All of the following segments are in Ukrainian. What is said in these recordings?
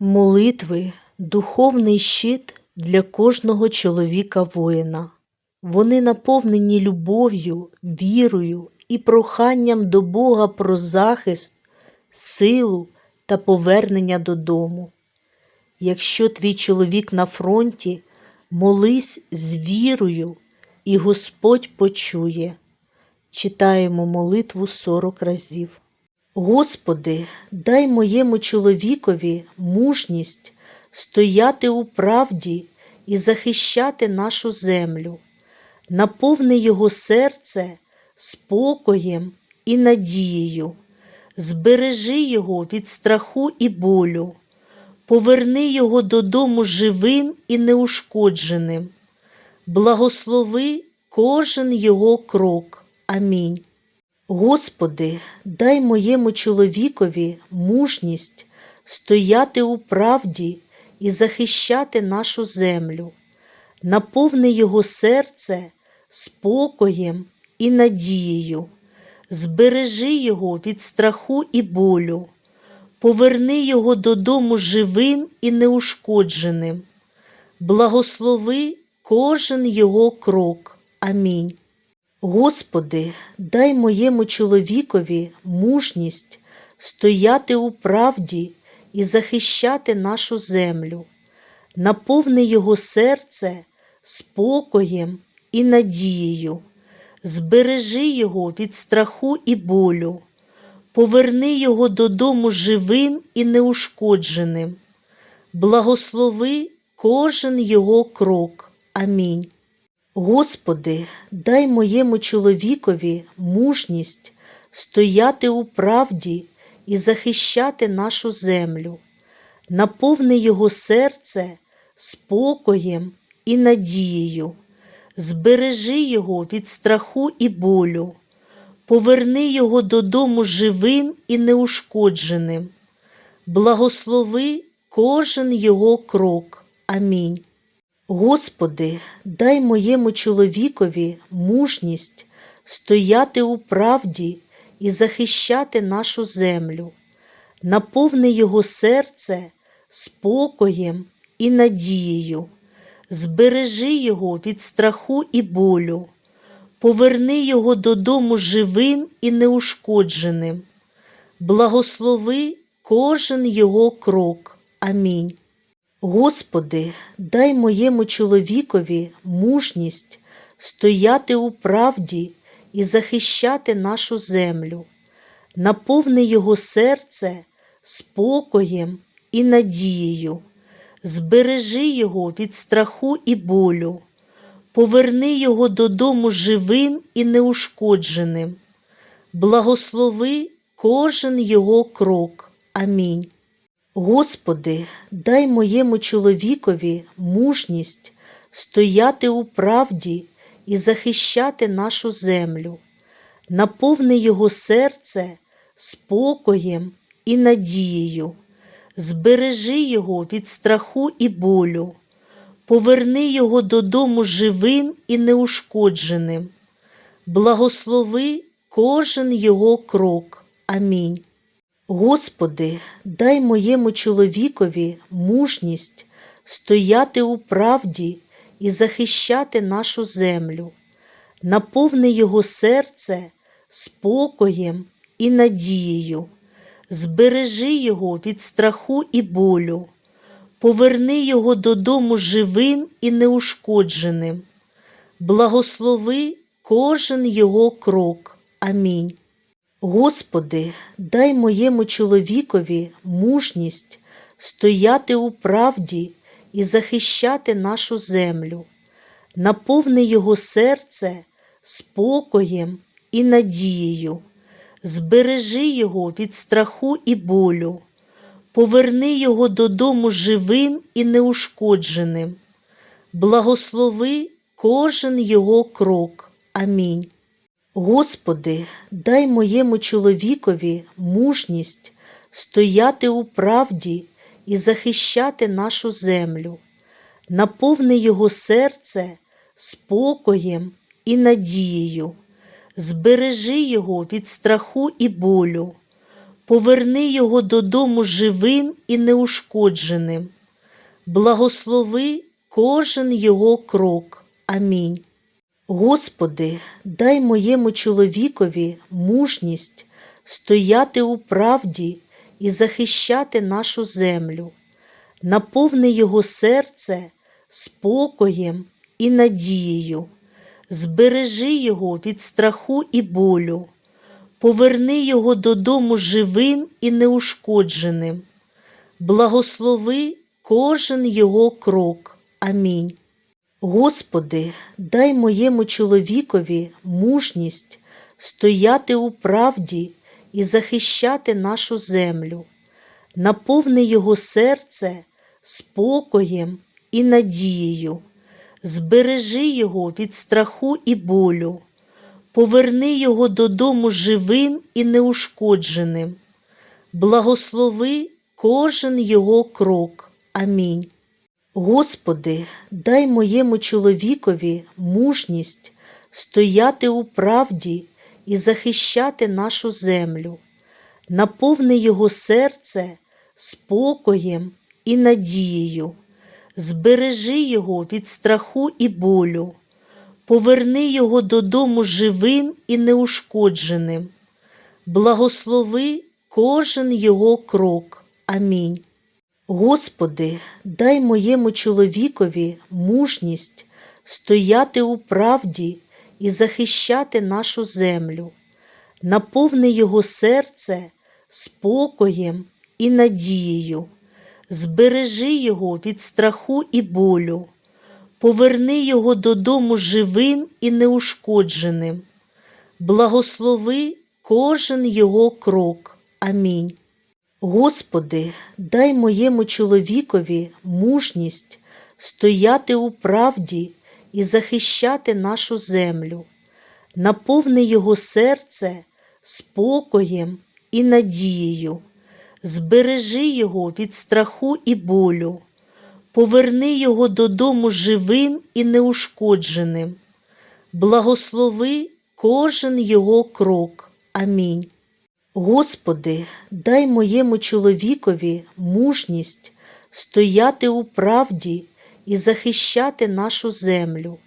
Молитви духовний щит для кожного чоловіка воїна. Вони наповнені любов'ю, вірою і проханням до Бога про захист, силу та повернення додому. Якщо твій чоловік на фронті, молись з вірою, і Господь почує. Читаємо молитву 40 разів. Господи, дай моєму чоловікові мужність стояти у правді і захищати нашу землю, наповни його серце спокоєм і надією, збережи його від страху і болю, поверни його додому живим і неушкодженим, благослови кожен його крок. Амінь. Господи, дай моєму чоловікові мужність стояти у правді і захищати нашу землю, наповни його серце спокоєм і надією, збережи його від страху і болю, поверни його додому живим і неушкодженим, благослови кожен його крок. Амінь. Господи, дай моєму чоловікові мужність стояти у правді і захищати нашу землю, наповни його серце спокоєм і надією, збережи його від страху і болю, поверни його додому живим і неушкодженим, благослови кожен його крок. Амінь. Господи, дай моєму чоловікові мужність стояти у правді і захищати нашу землю, наповни його серце спокоєм і надією, збережи його від страху і болю, поверни його додому живим і неушкодженим, благослови кожен його крок. Амінь. Господи, дай моєму чоловікові мужність стояти у правді і захищати нашу землю, наповни його серце спокоєм і надією, збережи його від страху і болю, поверни його додому живим і неушкодженим, благослови кожен його крок. Амінь. Господи, дай моєму чоловікові мужність стояти у правді і захищати нашу землю, наповни його серце спокоєм і надією, збережи його від страху і болю, поверни його додому живим і неушкодженим, благослови кожен його крок. Амінь. Господи, дай моєму чоловікові мужність стояти у правді і захищати нашу землю, наповни його серце спокоєм і надією, збережи його від страху і болю, поверни його додому живим і неушкодженим, благослови кожен його крок. Амінь. Господи, дай моєму чоловікові мужність стояти у правді і захищати нашу землю, наповни його серце спокоєм і надією, збережи його від страху і болю, поверни його додому живим і неушкодженим, благослови кожен його крок. Амінь. Господи, дай моєму чоловікові мужність стояти у правді і захищати нашу землю, наповни його серце спокоєм і надією, збережи його від страху і болю, поверни його додому живим і неушкодженим, благослови кожен його крок. Амінь. Господи, дай моєму чоловікові мужність стояти у правді і захищати нашу землю, наповни його серце спокоєм і надією, збережи його від страху і болю, поверни його додому живим і неушкодженим. Благослови кожен його крок. Амінь. Господи, дай моєму чоловікові мужність стояти у правді і захищати нашу землю. Наповни його серце спокоєм і надією. Збережи його від страху і болю. Поверни його додому живим і неушкодженим. Благослови кожен його крок. Амінь. Господи, дай моєму чоловікові мужність стояти у правді і захищати нашу землю. Наповни його серце спокоєм і надією. Збережи його від страху і болю. Поверни його додому живим і неушкодженим. Благослови кожен його крок. Амінь. Господи, дай моєму чоловікові мужність стояти у правді і захищати нашу землю. Наповни його серце спокоєм і надією. Збережи його від страху і болю. Поверни його додому живим і неушкодженим. Благослови кожен його крок. Амінь. Господи, дай моєму чоловікові мужність стояти у правді і захищати нашу землю. Наповни його серце спокоєм і надією. Збережи його від страху і болю. Поверни його додому живим і неушкодженим. Благослови кожен його крок. Амінь. Господи, дай моєму чоловікові мужність стояти у правді і захищати нашу землю. Наповни його серце спокоєм і надією. Збережи його від страху і болю. Поверни його додому живим і неушкодженим. Благослови кожен його крок. Амінь. Господи, дай моєму чоловікові мужність стояти у правді і захищати нашу землю.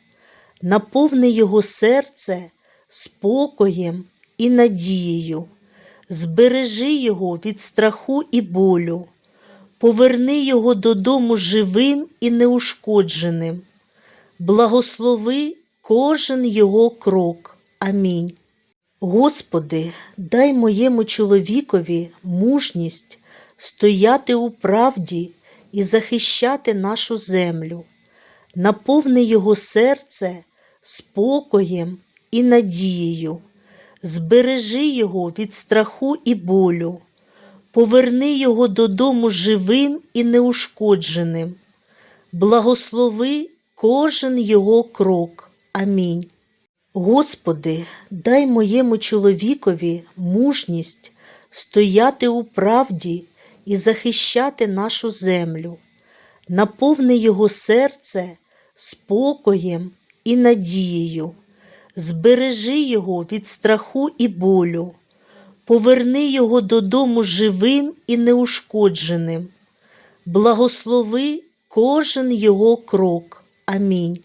Наповни його серце спокоєм і надією. Збережи його від страху і болю. Поверни його додому живим і неушкодженим. Благослови кожен його крок. Амінь. Господи, дай моєму чоловікові мужність стояти у правді і захищати нашу землю. Наповни його серце спокоєм і надією. Збережи його від страху і болю. Поверни його додому живим і неушкодженим. Благослови кожен його крок. Амінь. Господи, дай моєму чоловікові мужність стояти у правді і захищати нашу землю. Наповни його серце спокоєм і надією. Збережи його від страху і болю. Поверни його додому живим і неушкодженим. Благослови кожен його крок. Амінь.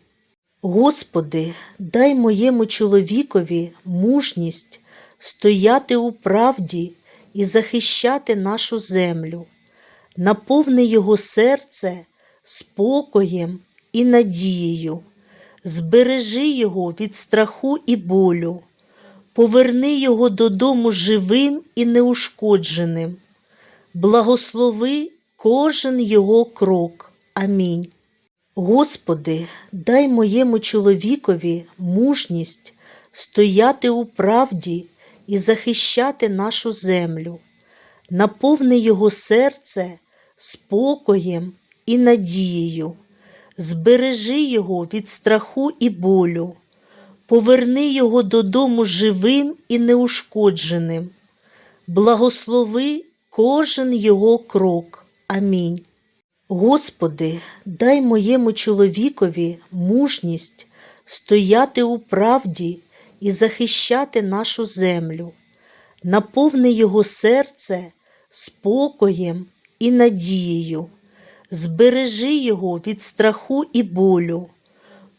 Господи, дай моєму чоловікові мужність стояти у правді і захищати нашу землю. Наповни його серце спокоєм і надією. Збережи його від страху і болю. Поверни його додому живим і неушкодженим. Благослови кожен його крок. Амінь. Господи, дай моєму чоловікові мужність стояти у правді і захищати нашу землю. Наповни його серце спокоєм і надією. Збережи його від страху і болю. Поверни його додому живим і неушкодженим. Благослови кожен його крок. Амінь. Господи, дай моєму чоловікові мужність стояти у правді і захищати нашу землю. Наповни його серце спокоєм і надією. Збережи його від страху і болю.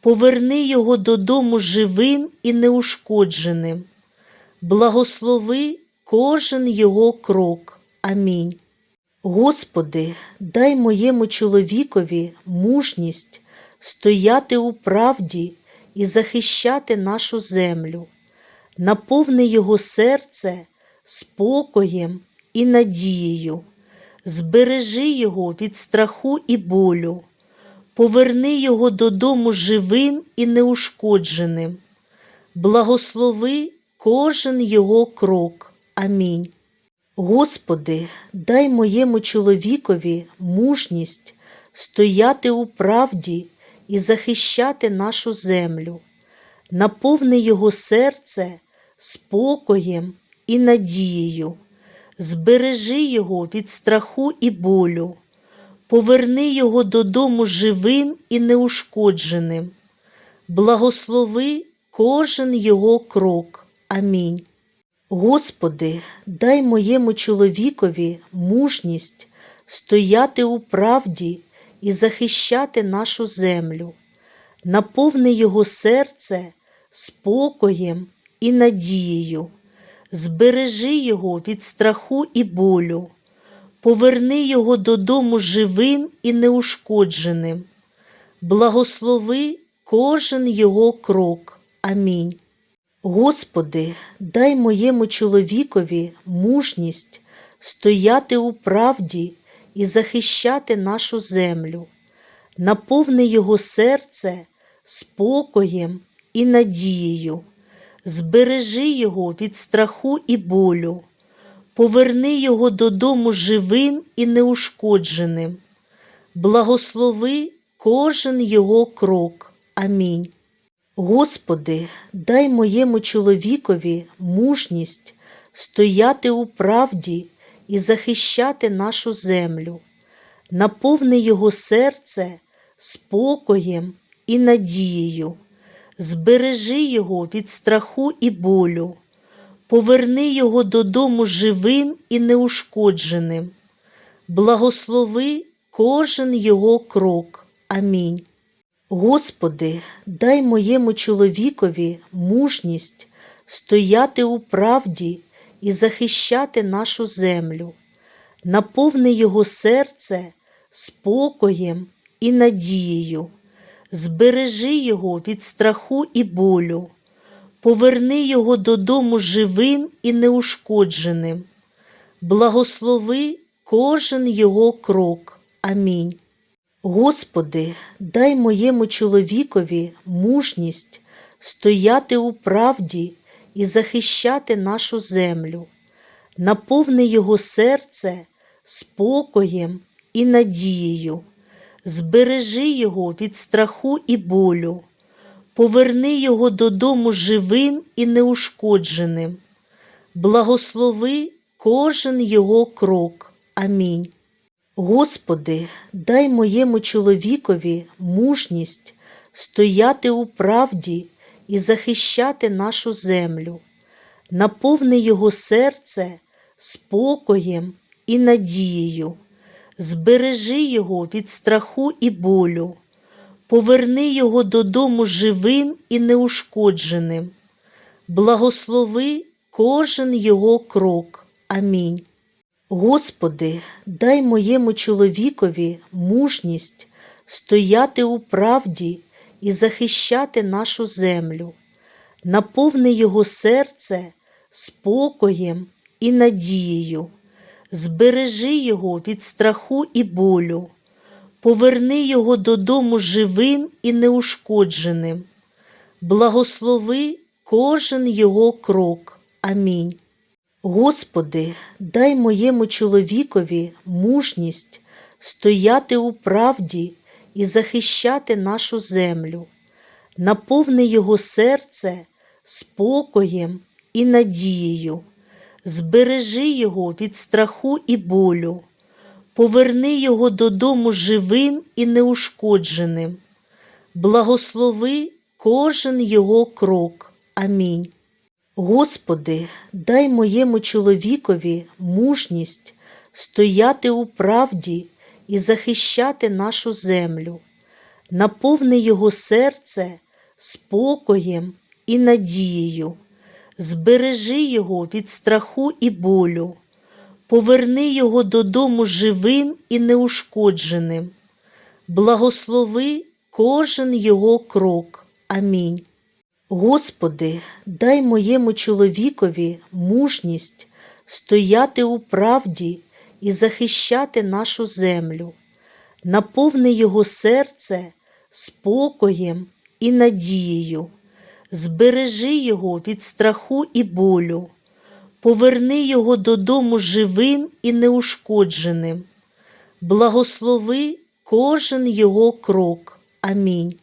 Поверни його додому живим і неушкодженим. Благослови кожен його крок. Амінь. Господи, дай моєму чоловікові мужність стояти у правді і захищати нашу землю. Наповни його серце спокоєм і надією. Збережи його від страху і болю. Поверни його додому живим і неушкодженим. Благослови кожен його крок. Амінь. Господи, дай моєму чоловікові мужність стояти у правді і захищати нашу землю. Наповни його серце спокоєм і надією. Збережи його від страху і болю. Поверни його додому живим і неушкодженим. Благослови кожен його крок. Амінь. Господи, дай моєму чоловікові мужність стояти у правді і захищати нашу землю. Наповни його серце спокоєм і надією. Збережи його від страху і болю. Поверни його додому живим і неушкодженим. Благослови кожен його крок. Амінь. Господи, дай моєму чоловікові мужність стояти у правді і захищати нашу землю. Наповни його серце спокоєм і надією. Збережи його від страху і болю. Поверни його додому живим і неушкодженим. Благослови кожен його крок. Амінь. Господи, дай моєму чоловікові мужність стояти у правді і захищати нашу землю. Наповни його серце спокоєм і надією. Збережи його від страху і болю. Поверни його додому живим і неушкодженим. Благослови кожен його крок. Амінь. Господи, дай моєму чоловікові мужність стояти у правді і захищати нашу землю. Наповни його серце спокоєм і надією. Збережи його від страху і болю. Поверни його додому живим і неушкодженим. Благослови кожен його крок. Амінь. Господи, дай моєму чоловікові мужність стояти у правді і захищати нашу землю. Наповни його серце спокоєм і надією. Збережи його від страху і болю. Поверни його додому живим і неушкодженим. Благослови кожен його крок. Амінь. Господи, дай моєму чоловікові мужність стояти у правді і захищати нашу землю. Наповни його серце спокоєм і надією. Збережи його від страху і болю. Поверни його додому живим і неушкодженим. Благослови кожен його крок. Амінь. Господи, дай моєму чоловікові мужність стояти у правді і захищати нашу землю. Наповни його серце спокоєм і надією. Збережи його від страху і болю. Поверни його додому живим і неушкодженим. Благослови кожен його крок. Амінь. Господи, дай моєму чоловікові мужність стояти у правді і захищати нашу землю. Наповни його серце спокоєм і надією. Збережи його від страху і болю. Поверни його додому живим і неушкодженим. Благослови кожен його крок. Амінь. Господи, дай моєму чоловікові мужність стояти у правді і захищати нашу землю. Наповни його серце спокоєм і надією. Збережи його від страху і болю. Поверни його додому живим і неушкодженим. Благослови кожен його крок. Амінь. Господи, дай моєму чоловікові мужність стояти у правді і захищати нашу землю. Наповни його серце спокоєм і надією. Збережи його від страху і болю. Поверни його додому живим і неушкодженим. Благослови кожен його крок. Амінь.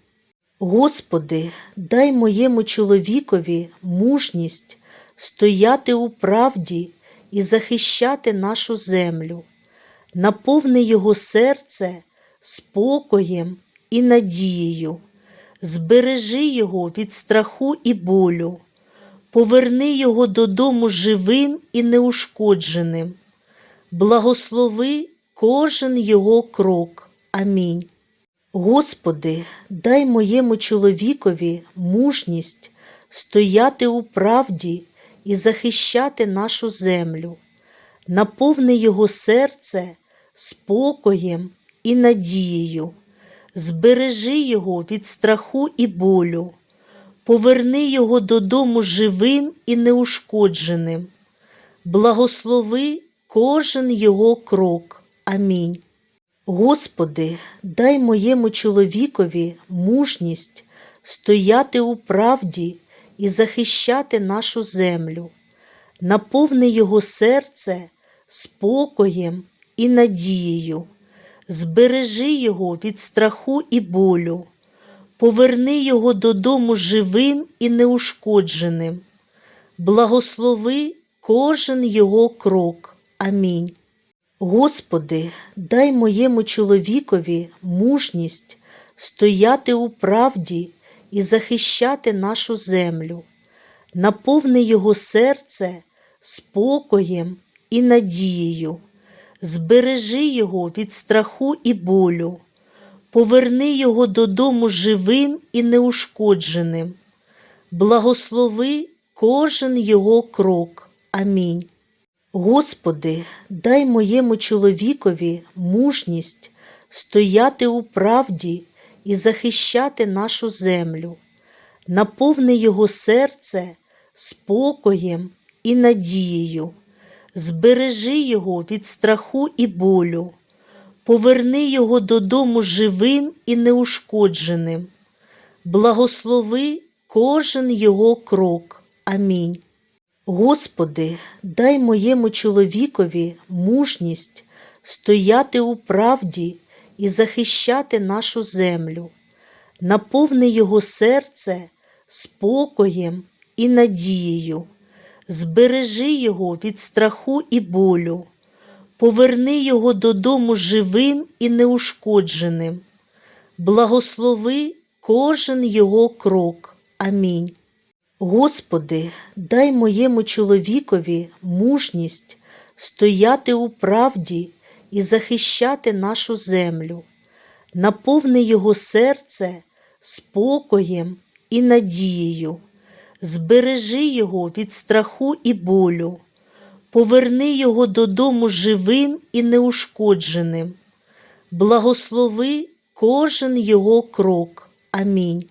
Господи, дай моєму чоловікові мужність стояти у правді і захищати нашу землю. Наповни його серце спокоєм і надією. Збережи його від страху і болю. Поверни його додому живим і неушкодженим. Благослови кожен його крок. Амінь. Господи, дай моєму чоловікові мужність стояти у правді і захищати нашу землю. Наповни його серце спокоєм і надією. Збережи його від страху і болю. Поверни його додому живим і неушкодженим. Благослови кожен його крок. Амінь. Господи, дай моєму чоловікові мужність стояти у правді і захищати нашу землю. Наповни його серце спокоєм і надією. Збережи його від страху і болю. Поверни його додому живим і неушкодженим. Благослови кожен його крок. Амінь. Господи, дай моєму чоловікові мужність стояти у правді і захищати нашу землю. Наповни його серце спокоєм і надією. Збережи його від страху і болю. Поверни його додому живим і неушкодженим. Благослови кожен його крок. Амінь. Господи, дай моєму чоловікові мужність стояти у правді і захищати нашу землю. Наповни його серце спокоєм і надією. Збережи його від страху і болю. Поверни його додому живим і неушкодженим. Благослови кожен його крок. Амінь. Господи, дай моєму чоловікові мужність стояти у правді і захищати нашу землю. Наповни його серце спокоєм і надією. Збережи його від страху і болю. Поверни його додому живим і неушкодженим. Благослови кожен його крок. Амінь. Господи, дай моєму чоловікові мужність стояти у правді і захищати нашу землю. Наповни його серце спокоєм і надією. Збережи його від страху і болю. Поверни його додому живим і неушкодженим. Благослови кожен його крок. Амінь.